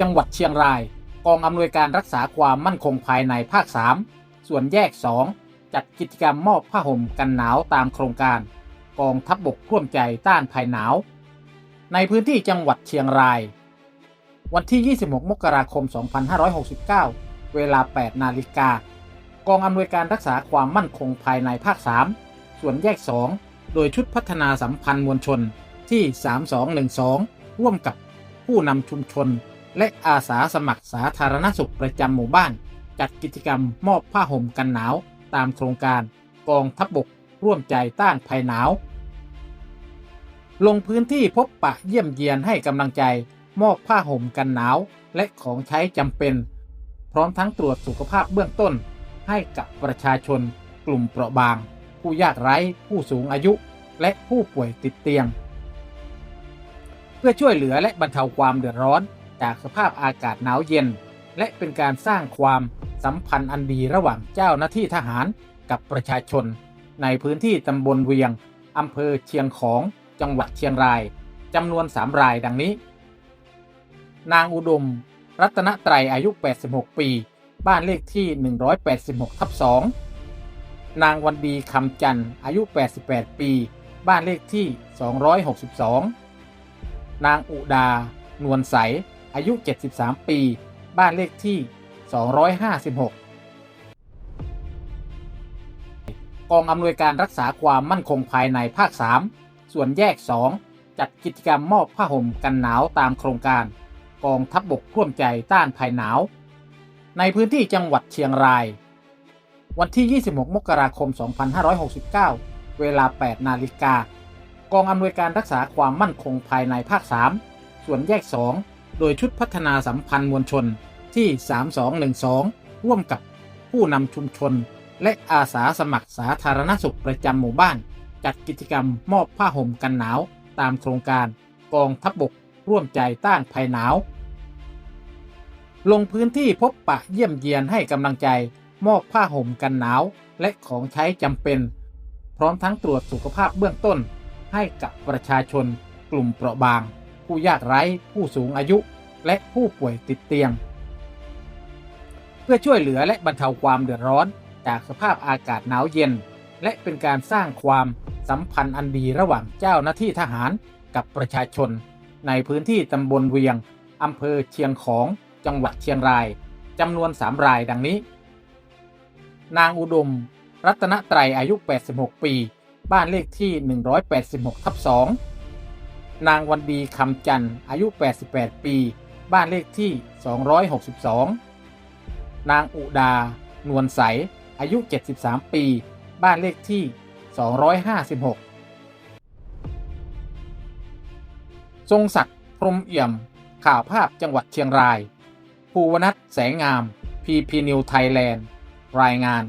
จังหวัดเชียงราย กองอำนวยการรักษาความมั่นคงภายในภาค 3 ส่วนแยก 2 จัดกิจกรรมมอบผ้าห่มกันหนาวตามโครงการ กองทัพบบกร่วมใจต้านภัยหนาว ในพื้นที่จังหวัดเชียงราย วันที่ 26 มกราคม 2569 เวลา 8 นาฬิกากองอำนวยการรักษาความมั่นคงภายในภาค 3 ส่วนแยก 2 โดยชุดพัฒนาสัมพันธ์มวลชนที่ 3212 ร่วมกับผู้นำชุมชน และอาสาสมัครสาธารณสุขประจำหมู่บ้าน จัดกิจกรรมมอบผ้าห่มกันหนาวตามโครงการกองทัพบบกร่วมใจต้านภัยหนาว ลงพื้นที่พบปะเยี่ยมเยียนให้กำลังใจ มอบผ้าห่มกันหนาว และของใช้จำเป็น พร้อมทั้งตรวจสุขภาพเบื้องต้น ให้กับประชาชน กลุ่มเปราะบาง ผู้ยากไร้ ผู้สูงอายุ และผู้ป่วยติดเตียง เพื่อช่วยเหลือและบรรเทาความเดือดร้อน จากสภาพอากาศหนาวเย็น และเป็นการสร้างความสัมพันธ์อันดีระหว่างเจ้าหน้าที่ทหารกับประชาชน ในพื้นที่ตำบลเวียงอำเภอเชียงของจังหวัดเชียงรายจำนวน3รายดังนี้ นางอุดม รัตนไตรอายุ 86 ปี บ้านเลขที่ 186ทับ2นางวันดีคำจันทร์อายุ 88 ปี บ้านเลขที่ 262 นางอุดานวลใส อายุ 73 ปี บ้านเลขที่ 256 กองอำนวยการรักษาความมั่นคงภายในภาค 3 ส่วนแยก 2 จัดกิจกรรมมอบผ้าห่มกันหนาวตามโครงการ กองทัพบบกร่วมใจต้านภัยหนาว ในพื้นที่จังหวัดเชียงราย วันที่ 26 มกราคม 2569 เวลา 8 นาฬิกากองอำนวยการรักษาความมั่นคงภายในภาค 3 ส่วนแยก 2 โดยชุดพัฒนาสัมพันธ์มวลชนที่ 3212 ร่วมกับผู้นำชุมชน และอาสาสมัครสาธารณสุขประจำหมู่บ้าน จัดกิจกรรมมอบผ้าห่มกันหนาวตามโครงการกองทัพบบกร่วมใจต้านภัยหนาว ลงพื้นที่พบปะเยี่ยมเยียนให้กำลังใจ มอบผ้าห่มกันหนาว และของใช้จำเป็น พร้อมทั้งตรวจสุขภาพเบื้องต้นให้กับประชาชนกลุ่มเปราะบาง ผู้ยากไร้ ผู้สูงอายุ และผู้ป่วยติดเตียง เพื่อช่วยเหลือและบรรเทาความเดือดร้อนจากสภาพอากาศหนาวเย็น และเป็นการสร้างความสัมพันธ์อันดีระหว่างเจ้าหน้าที่ทหารกับประชาชน ในพื้นที่ตำบลเวียงอำเภอเชียงของจังหวัดเชียงรายจำนวน3รายดังนี้ นางอุดม รัตนไตรอายุ 86 ปี บ้านเลขที่ 186ทับ2 นางวันดีคำจันทร์อายุ 88 ปี บ้านเลขที่ 262 นางอุดา นวลใส อายุ 73 ปี บ้านเลขที่ 256 ทรงศักดิ์พรมเอี่ยม ข่าวภาพจังหวัดเชียงราย ภูวนัทแสงงาม พีพีนิวไทยแลนด์ รายงาน